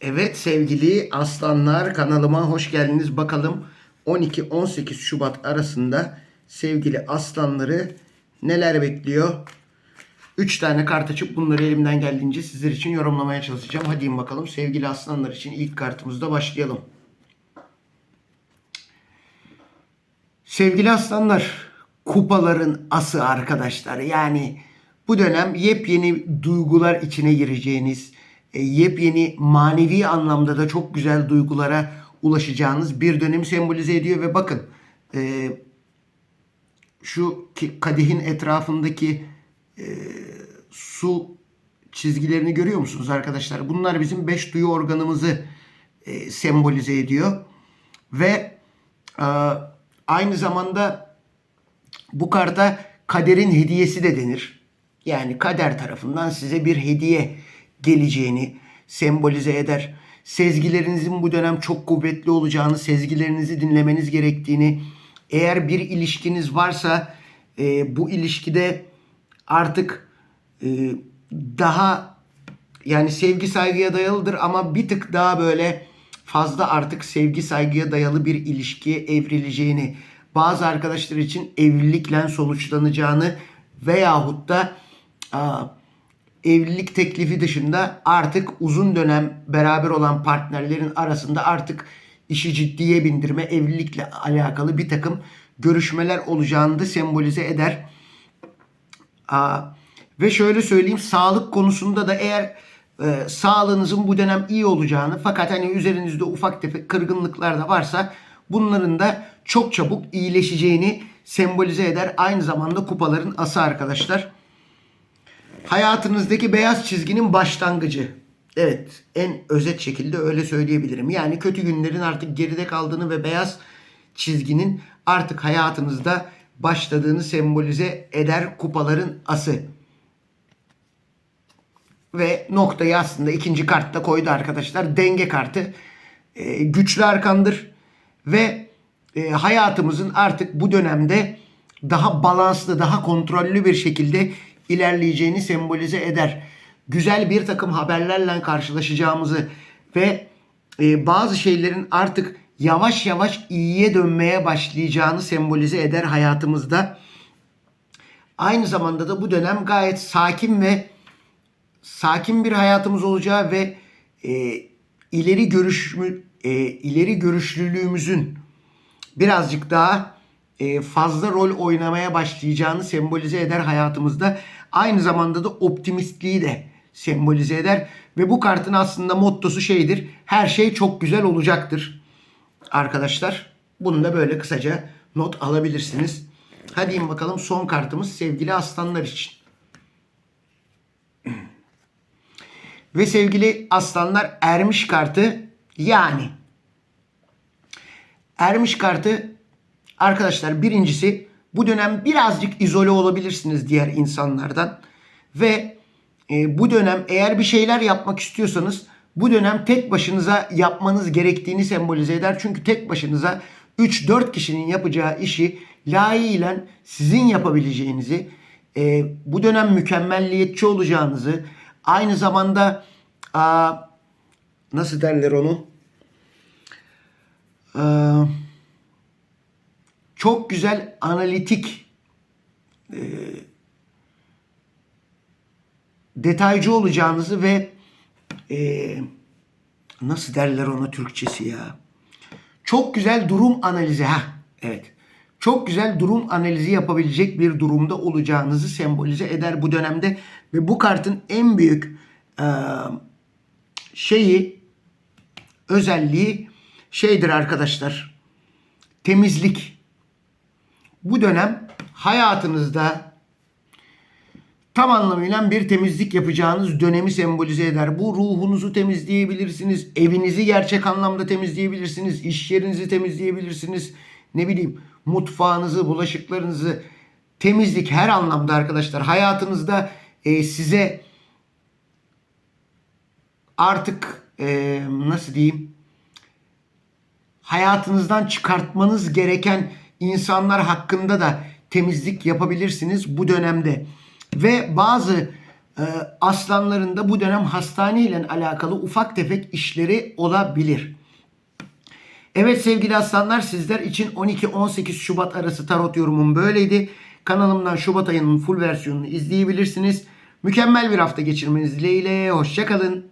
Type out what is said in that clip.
Evet sevgili aslanlar kanalıma hoş geldiniz. Bakalım 12-18 Şubat arasında sevgili aslanları neler bekliyor? 3 tane kart açıp bunları elimden geldiğince sizler için yorumlamaya çalışacağım. Hadi bakalım sevgili aslanlar için ilk kartımızda başlayalım. Sevgili aslanlar, kupaların ası arkadaşlar. Yani bu dönem yepyeni duygular içine gireceğiniz, yepyeni manevi anlamda da çok güzel duygulara ulaşacağınız bir dönemi sembolize ediyor ve bakın e, şu kadehin etrafındaki e, su çizgilerini görüyor musunuz arkadaşlar? Bunlar bizim beş duyu organımızı e, sembolize ediyor ve e, aynı zamanda bu karta kaderin hediyesi de denir. Yani kader tarafından size bir hediye geleceğini sembolize eder. Sezgilerinizin bu dönem çok kuvvetli olacağını, sezgilerinizi dinlemeniz gerektiğini, eğer bir ilişkiniz varsa e, bu ilişkide artık e, daha yani sevgi saygıya dayalıdır ama bir tık daha böyle fazla artık sevgi saygıya dayalı bir ilişkiye evrileceğini, bazı arkadaşlar için evlilikle sonuçlanacağını veyahut da aa, evlilik teklifi dışında artık uzun dönem beraber olan partnerlerin arasında artık işi ciddiye bindirme, evlilikle alakalı bir takım görüşmeler olacağını da sembolize eder. Aa, ve şöyle söyleyeyim sağlık konusunda da eğer e, sağlığınızın bu dönem iyi olacağını fakat hani üzerinizde ufak tefek kırgınlıklar da varsa bunların da çok çabuk iyileşeceğini sembolize eder. Aynı zamanda kupaların ası arkadaşlar. Hayatınızdaki beyaz çizginin başlangıcı. Evet, en özet şekilde öyle söyleyebilirim. Yani kötü günlerin artık geride kaldığını ve beyaz çizginin artık hayatınızda başladığını sembolize eder kupaların ası. Ve noktayı aslında ikinci kartta koydu arkadaşlar. Denge kartı. Ee, güçlü arkandır. Ve e, hayatımızın artık bu dönemde daha balanslı, daha kontrollü bir şekilde ilerleyeceğini sembolize eder. Güzel bir takım haberlerle karşılaşacağımızı ve e, bazı şeylerin artık yavaş yavaş iyiye dönmeye başlayacağını sembolize eder hayatımızda. Aynı zamanda da bu dönem gayet sakin ve sakin bir hayatımız olacağı ve e, ileri görüşmü e, ileri görüşlülüğümüzün birazcık daha e, fazla rol oynamaya başlayacağını sembolize eder hayatımızda. Aynı zamanda da optimistliği de sembolize eder ve bu kartın aslında mottosu şeydir. Her şey çok güzel olacaktır. Arkadaşlar bunu da böyle kısaca not alabilirsiniz. Hadi bakalım son kartımız sevgili aslanlar için. Ve sevgili aslanlar ermiş kartı yani ermiş kartı arkadaşlar birincisi bu dönem birazcık izole olabilirsiniz diğer insanlardan ve e, bu dönem eğer bir şeyler yapmak istiyorsanız bu dönem tek başınıza yapmanız gerektiğini sembolize eder. Çünkü tek başınıza 3-4 kişinin yapacağı işi layığıyla sizin yapabileceğinizi, e, bu dönem mükemmelliyetçi olacağınızı, aynı zamanda aa, nasıl derler onu? Aa, çok güzel analitik e, detaycı olacağınızı ve e, nasıl derler ona Türkçesi ya? Çok güzel durum analizi ha. Evet. Çok güzel durum analizi yapabilecek bir durumda olacağınızı sembolize eder bu dönemde ve bu kartın en büyük e, şeyi özelliği şeydir arkadaşlar. Temizlik. Bu dönem hayatınızda tam anlamıyla bir temizlik yapacağınız dönemi sembolize eder. Bu ruhunuzu temizleyebilirsiniz, evinizi gerçek anlamda temizleyebilirsiniz, iş yerinizi temizleyebilirsiniz. Ne bileyim mutfağınızı, bulaşıklarınızı temizlik her anlamda arkadaşlar. Hayatınızda e, size artık e, nasıl diyeyim hayatınızdan çıkartmanız gereken insanlar hakkında da temizlik yapabilirsiniz bu dönemde. Ve bazı Ee, aslanların da bu dönem hastane ile alakalı ufak tefek işleri olabilir. Evet sevgili aslanlar sizler için 12-18 Şubat arası tarot yorumum böyleydi. Kanalımdan Şubat ayının full versiyonunu izleyebilirsiniz. Mükemmel bir hafta geçirmeniz dileğiyle. Hoşçakalın.